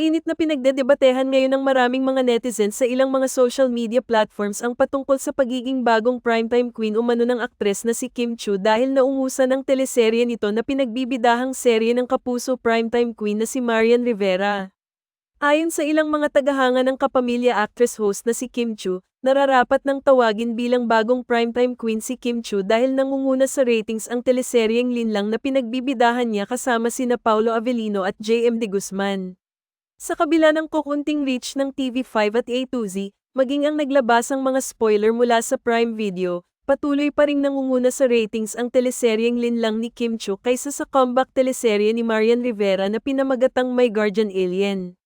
Mainit na pinagdedebatehan ngayon ng maraming mga netizens sa ilang mga social media platforms ang patungkol sa pagiging bagong primetime queen umano ng aktres na si Kim Chu dahil naungusan ng teleserye nito na pinagbibidahang serye ng kapuso primetime queen na si Marian Rivera. Ayon sa ilang mga tagahanga ng kapamilya actress host na si Kim Chu, nararapat ng tawagin bilang bagong primetime queen si Kim Chu dahil nangunguna sa ratings ang teleseryeng linlang na pinagbibidahan niya kasama sina Paulo Avellino at JM De Guzman. Sa kabila ng kukunting reach ng TV5 at A2Z, maging ang naglabasang mga spoiler mula sa Prime Video, patuloy pa ring nangunguna sa ratings ang teleseryeng linlang ni Kim Chu kaysa sa comeback teleserye ni Marian Rivera na pinamagatang My Guardian Alien.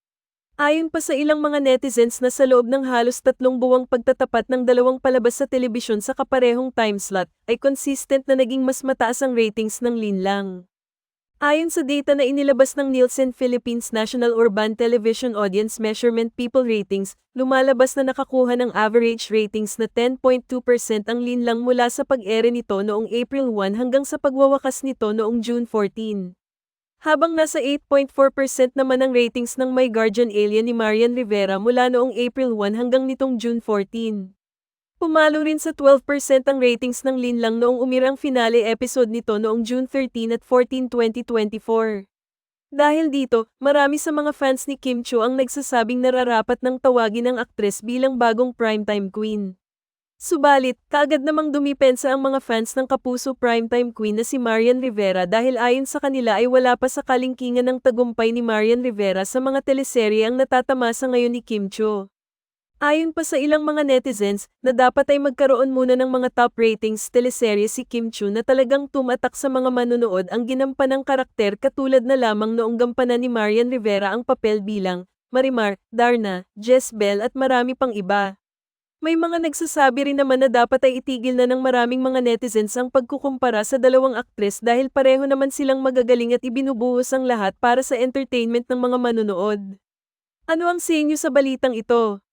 Ayon pa sa ilang mga netizens na sa loob ng halos tatlong buwang pagtatapat ng dalawang palabas sa telebisyon sa kaparehong timeslot, ay consistent na naging mas mataas ang ratings ng linlang. Ayon sa data na inilabas ng Nielsen Philippines National Urban Television Audience Measurement People Ratings, lumalabas na nakakuha ng average ratings na 10.2% ang linlang mula sa pag-ere nito noong April 1 hanggang sa pagwawakas nito noong June 14. Habang nasa 8.4% naman ang ratings ng My Guardian Alien ni Marian Rivera mula noong April 1 hanggang nitong June 14. Pumalo rin sa 12% ang ratings ng linlang noong umirang finale episode nito noong June 13 at 14, 2024. Dahil dito, marami sa mga fans ni Kim Cho ang nagsasabing nararapat ng tawagin ang aktres bilang bagong primetime queen. Subalit, kaagad namang dumipensa ang mga fans ng kapuso primetime queen na si Marian Rivera dahil ayon sa kanila ay wala pa sa kalingkingan ng tagumpay ni Marian Rivera sa mga teleserye ang natatamasa ngayon ni Kim Cho. Ayon pa sa ilang mga netizens, na dapat ay magkaroon muna ng mga top ratings teleserye si Kim Chu na talagang tumatak sa mga manonood ang ginampanang karakter katulad na lamang noong gampanan ni Marian Rivera ang papel bilang Marimar, Darna, Jezbel at marami pang iba. May mga nagsasabi rin naman na dapat ay itigil na ng maraming mga netizens ang pagkukumpara sa dalawang aktres dahil pareho naman silang magagaling at ibinubuhos ang lahat para sa entertainment ng mga manonood. Ano ang sa inyo sa balitang ito?